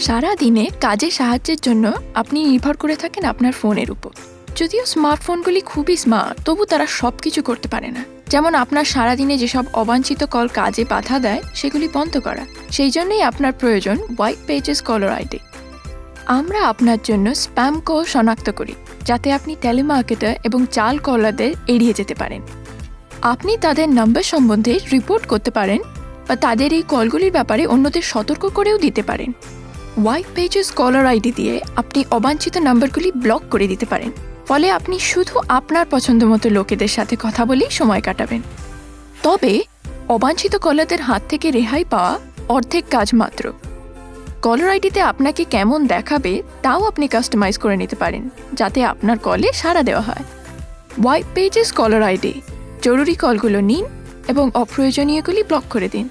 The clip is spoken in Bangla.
সারা দিনে কাজে সাহায্যের জন্য আপনি নির্ভর করে থাকেন আপনার ফোনের উপর। যদিও স্মার্টফোনগুলি খুবই স্মার্ট, তবু তারা সব কিছু করতে পারে না। যেমন আপনার সারাদিনে যেসব অবাঞ্ছিত কল কাজে বাধা দেয়, সেগুলি বন্ধ করা। সেই জন্যই আপনার প্রয়োজন হোয়াইট পেজেস কলার আইডি আমরা আপনার জন্য স্প্যাম কল শনাক্ত করি, যাতে আপনি টেলিমার্কেটার এবং চাল কলারদের এড়িয়ে যেতে পারেন। আপনি তাদের নাম্বার সম্বন্ধে রিপোর্ট করতে পারেন বা তাদের এই কলগুলির ব্যাপারে অন্যদের সতর্ক করেও দিতে পারেন। হোয়াইট পেজেস কলার আইডি দিয়ে আপনি অবাঞ্ছিত নাম্বারগুলি ব্লক করে দিতে পারেন। ফলে আপনি শুধু আপনার পছন্দ মতো লোকেদের সাথে কথা বলেই সময় কাটাবেন। তবে অবাঞ্ছিত কলারদের হাত থেকে রেহাই পাওয়া অর্ধেক কাজ মাত্র। কলার আইডিতে আপনাকে কেমন দেখাবে তাও আপনি কাস্টমাইজ করে নিতে পারেন, যাতে আপনার কলে সাড়া দেওয়া হয়। হোয়াইট পেজেস কলার আইডি জরুরি কলগুলো নিন এবং অপ্রয়োজনীয়গুলি ব্লক করে দিন।